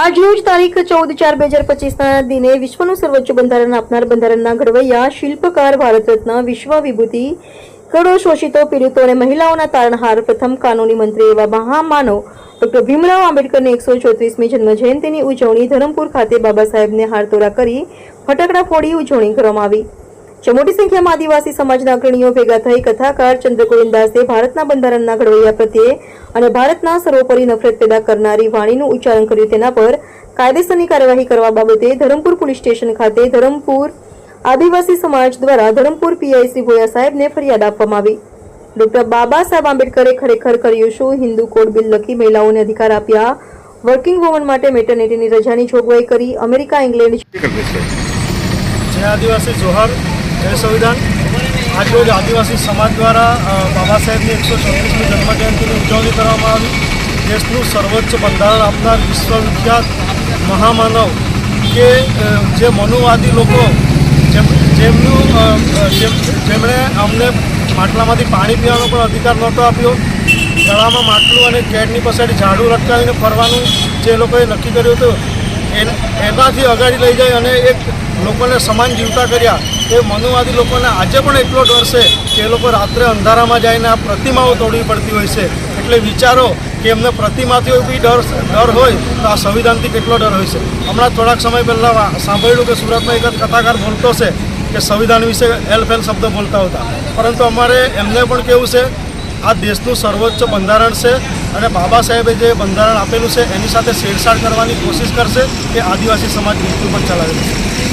આજરોજ તારીખ ચૌદ ચાર બે હજાર પચીસના દિને વિશ્વનું સર્વોચ્ચ બંધારણ આપનાર બંધારણના ઘડવૈયા શિલ્પકાર ભારત રત્ન વિશ્વ વિભૂતિ કરોડો શોષિતો, પીડિતો અને મહિલાઓના તારણહાર પ્રથમ કાનૂની મંત્રી એવા મહામાનવ ડોક્ટર ભીમરાવ આંબેડકરની એકસો ચોત્રીસમી જન્મ જયંતિની ઉજવણી ધરમપુર ખાતે બાબા સાહેબને હારતોરા કરી, ફટાકડા ફોડી ઉજવણી કરવામાં આવી. જે સંખ્યામાં આદિવાસી સમાજના અગ્રણીઓ ભેગા થઈ કથાકાર ચંદ્રગોવિંદ દાસે ભારતના બંધારણના ઘડવૈયા પ્રત્યે અને ભારતના સર્વોપરી નફરત પેદા કરનારી વાણીનું ઉચ્ચારણ કર્યું તેના પર કાયદેસરની કાર્યવાહી કરવા બાબતે ધરમપુર પોલીસ સ્ટેશન ખાતે ધરમપુર આદિવાસી સમાજ દ્વારા ધરમપુર પીઆઈ શ્રી ભોયા સાહેબને ફરિયાદ આપવામાં આવી. ડોક્ટર બાબા સાહેબ આંબેડકરે ખરેખર કર્યું શું? હિન્દુ કોડ બિલ લખી મહિલાઓને અધિકાર આપ્યા? વર્કિંગ વુમન માટે મેટર્નિટીની રજાની જોગવાઈ કરી અમેરિકા, ઇંગ્લેન્ડ જય આદિવાસી જોહર જય સંવિધાન. આજરોજ આદિવાસી સમાજ દ્વારા બાબા સાહેબની એકસો છત્રીસમી જન્મજયંતિની ઉજવણી કરવામાં આવી. દેશનું સર્વોચ્ચ બંધારણ આપનાર વિશ્વવિખ્યાત મહામાનવ કે જે મનુવાદી લોકો, જેમ, જેમનું જેમણે અમને માટલામાંથી પાણી પીવાનો પણ અધિકાર નહોતો આપ્યો. ગળામાં માટલું અને કેડની પછાડી ઝાડુ લટકાવીને ફરવાનું જે લોકોએ નક્કી કર્યું હતું, એન- એનાથી અગાડી લઈ જાય અને એક લોકોને સમાન જીવતા કર્યા. એ મનુવાદી લોકોને આજે પણ એટલો ડર છે કે એ લોકો રાત્રે અંધારામાં જઈને આ પ્રતિમાઓ તોડવી પડતી હોય છે. એટલે વિચારો કે એમને પ્રતિમાથી બી ડર ડર હોય તો આ સંવિધાનથી કેટલો ડર હોય છે. હમણાં થોડાક સમય પહેલાં સાંભળ્યું કે સુરતમાં એક જ કથાકાર બોલતો છે કે સંવિધાન વિશે એલફેલ શબ્દ બોલતા હતા. પરંતુ અમારે એમને પણ કેવું છે, આ દેશનું સર્વોચ્ચ બંધારણ છે અને બાબા સાહેબે જે બંધારણ આપેલું છે, એની સાથે છેડછાડ કરવાની કોશિશ કરશે કે આદિવાસી સમાજ મૃત્યુ પણ ચલાવેલું છે.